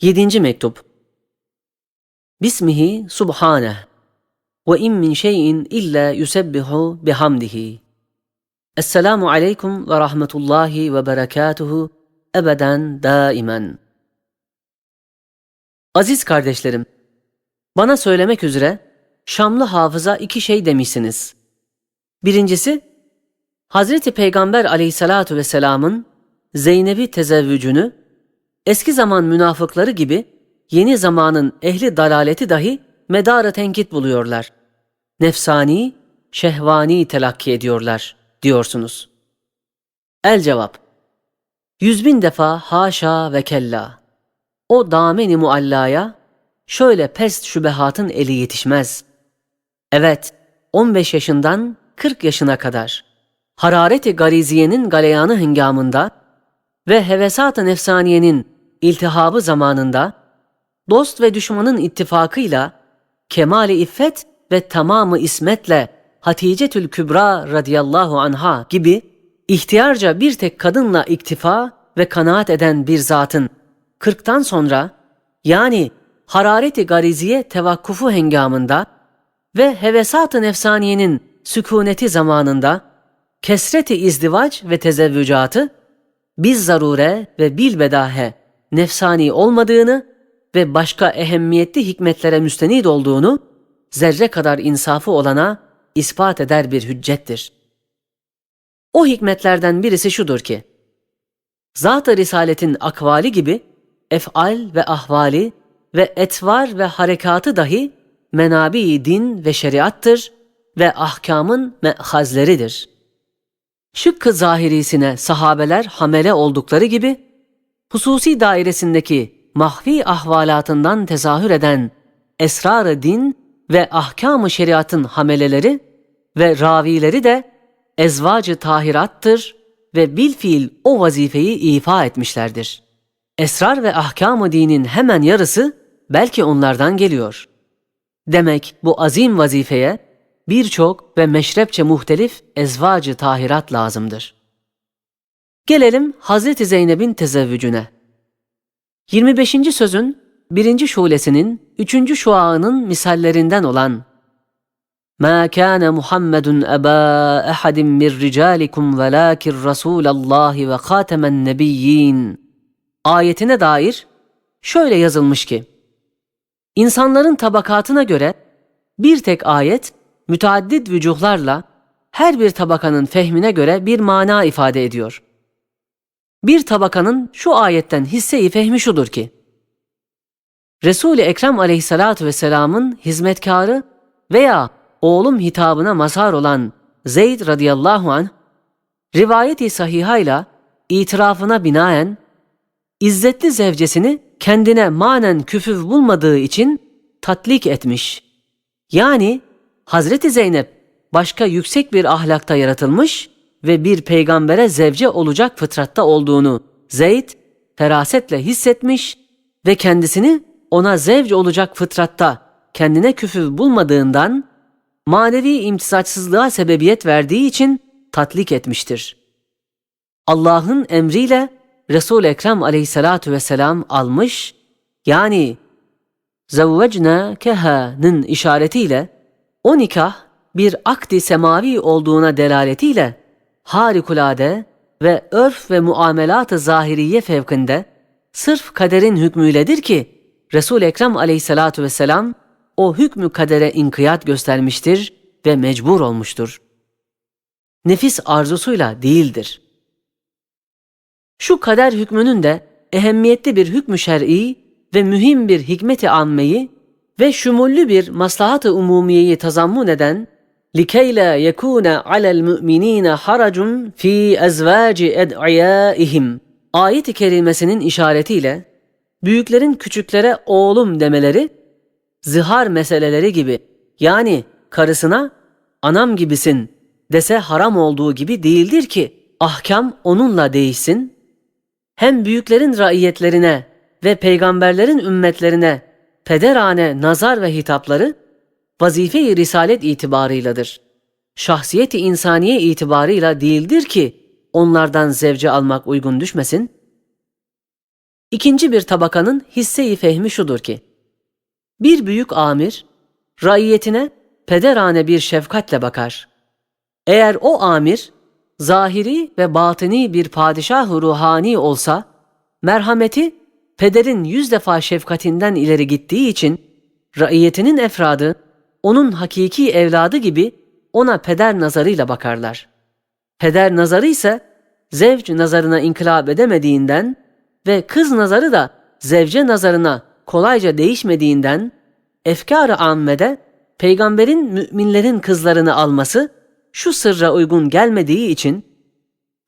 Yedinci mektup. Bismihi subhaneh ve in min şeyin illa yusebbihu bihamdihi. Esselamu aleyküm ve rahmetullahi ve berekatuhu ebeden daimen. Aziz kardeşlerim, bana söylemek üzere Şamlı hafıza iki şey demişsiniz. Birincisi, Hazreti Peygamber aleyhissalatu vesselamın Zeynep'i tezevvücünü eski zaman münafıkları gibi yeni zamanın ehli dalaleti dahi medarı tenkit buluyorlar. Nefsani, şehvani telakki ediyorlar diyorsunuz. El cevap. Yüz bin defa haşa ve kella. O dameni muallaya şöyle pest şübehatın eli yetişmez. Evet, 15 yaşından 40 yaşına kadar harareti gariziyenin galeyanı hıngamında ve hevesat-ı nefsaniyenin iltihabı zamanında dost ve düşmanın ittifakıyla kemali iffet ve tamamı ismetle Haticetül Kübra radıyallahu anha gibi ihtiyarca bir tek kadınla iktifa ve kanaat eden bir zatın kırktan sonra yani harareti gariziye tevakkufu hengamında ve hevesat-ı nefsaniyenin sükuneti zamanında kesreti izdivaç ve tezevvücatı biz zarure ve bilbedahe nefsani olmadığını ve başka ehemmiyetli hikmetlere müstenid olduğunu zerre kadar insafı olana ispat eder bir hüccettir. O hikmetlerden birisi şudur ki, Zat-ı Risaletin akvali gibi efal ve ahvali ve etvar ve harekatı dahi menabi din ve şeriattır ve ahkamın me'hazleridir. Şıkkı zahirisine sahabeler hamele oldukları gibi, hususi dairesindeki mahfi ahvalatından tezahür eden esrar-ı din ve ahkam-ı şeriatın hameleleri ve ravileri de ezvacı tahirattır ve bilfiil o vazifeyi ifa etmişlerdir. Esrar ve ahkam-ı dinin hemen yarısı belki onlardan geliyor. Demek bu azim vazifeye birçok ve meşrepçe muhtelif ezvacı tahirat lazımdır. Gelelim Hazreti Zeynep'in tezevvücüne. 25. sözün birinci şulesinin üçüncü şuağının misallerinden olan مَا كَانَ مُحَمَّدٌ أَبَا أَحَدٍ مِّنْ رِجَالِكُمْ وَلَاكِنْ رَسُولَ اللّٰهِ وَخَاتَمَ النَّبِيِّينَ ayetine dair şöyle yazılmış ki, İnsanların tabakatına göre bir tek ayet müteaddit vücuhlarla her bir tabakanın fehmine göre bir mana ifade ediyor. Bir tabakanın şu ayetten hisseyi fehmi şudur ki, Resul-i Ekrem aleyhissalatu vesselamın hizmetkarı veya oğlum hitabına mazhar olan Zeyd radıyallahu anh, rivayeti sahihayla itirafına binaen, izzetli zevcesini kendine manen küfüv bulmadığı için tatlik etmiş. Yani Hazreti Zeynep başka yüksek bir ahlakta yaratılmış ve bir peygambere zevce olacak fıtratta olduğunu Zeyd ferasetle hissetmiş ve kendisini ona zevc olacak fıtratta kendine küfür bulmadığından manevi imtisaçsızlığa sebebiyet verdiği için tatlik etmiştir. Allah'ın emriyle resul Ekrem aleyhissalatu vesselam almış, yani zavvecna keha'nın işaretiyle o nikah bir akdi semavi olduğuna delaletiyle harikulade ve örf ve muamelat-ı zahiriye fevkinde sırf kaderin hükmüyledir ki Resul Ekrem Aleyhissalatu vesselam o hükmü kadere inkiyat göstermiştir ve mecbur olmuştur. Nefis arzusuyla değildir. Şu kader hükmünün de ehemmiyetli bir hükmü şer'i ve mühim bir hikmeti ammeyi ve şumullü bir maslahat-ı umumiyeyi tazammun eden لِكَيْ لَا يَكُونَ عَلَى الْمُؤْمِنِينَ حَرَجٌ ف۪ي اَزْوَاجِ اَدْعِيَائِهِمْ Ayet-i kerimesinin işaretiyle büyüklerin küçüklere oğlum demeleri zihar meseleleri gibi yani karısına anam gibisin dese haram olduğu gibi değildir ki ahkam onunla değişsin. Hem büyüklerin raiyetlerine ve peygamberlerin ümmetlerine pederane nazar ve hitapları vazife-i risalet itibarıyladır. Şahsiyeti insaniye itibarıyla değildir ki onlardan zevce almak uygun düşmesin. İkinci bir tabakanın hisse-i fehmi şudur ki, bir büyük amir, raiyetine pederane bir şefkatle bakar. Eğer o amir, zahiri ve batini bir padişah ruhani olsa, merhameti pederin yüz defa şefkatinden ileri gittiği için, raiyetinin efradı, onun hakiki evladı gibi ona peder nazarıyla bakarlar. Peder nazarı ise zevç nazarına inkılap edemediğinden ve kız nazarı da zevce nazarına kolayca değişmediğinden efkar-ı ammede peygamberin müminlerin kızlarını alması şu sırra uygun gelmediği için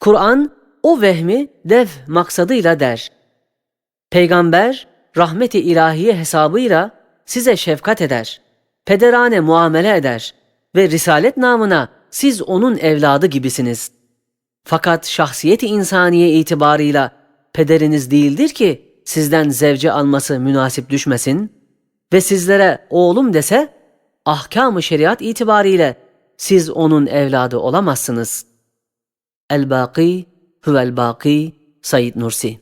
Kur'an o vehmi dev maksadıyla der. Peygamber rahmeti ilahiye hesabıyla size şefkat eder, pederane muamele eder ve risalet namına siz onun evladı gibisiniz. Fakat şahsiyeti insaniye itibarıyla pederiniz değildir ki sizden zevce alması münasip düşmesin ve sizlere oğlum dese ahkam-ı şeriat itibariyle siz onun evladı olamazsınız. El-Baki huvel-Baki Said Nursi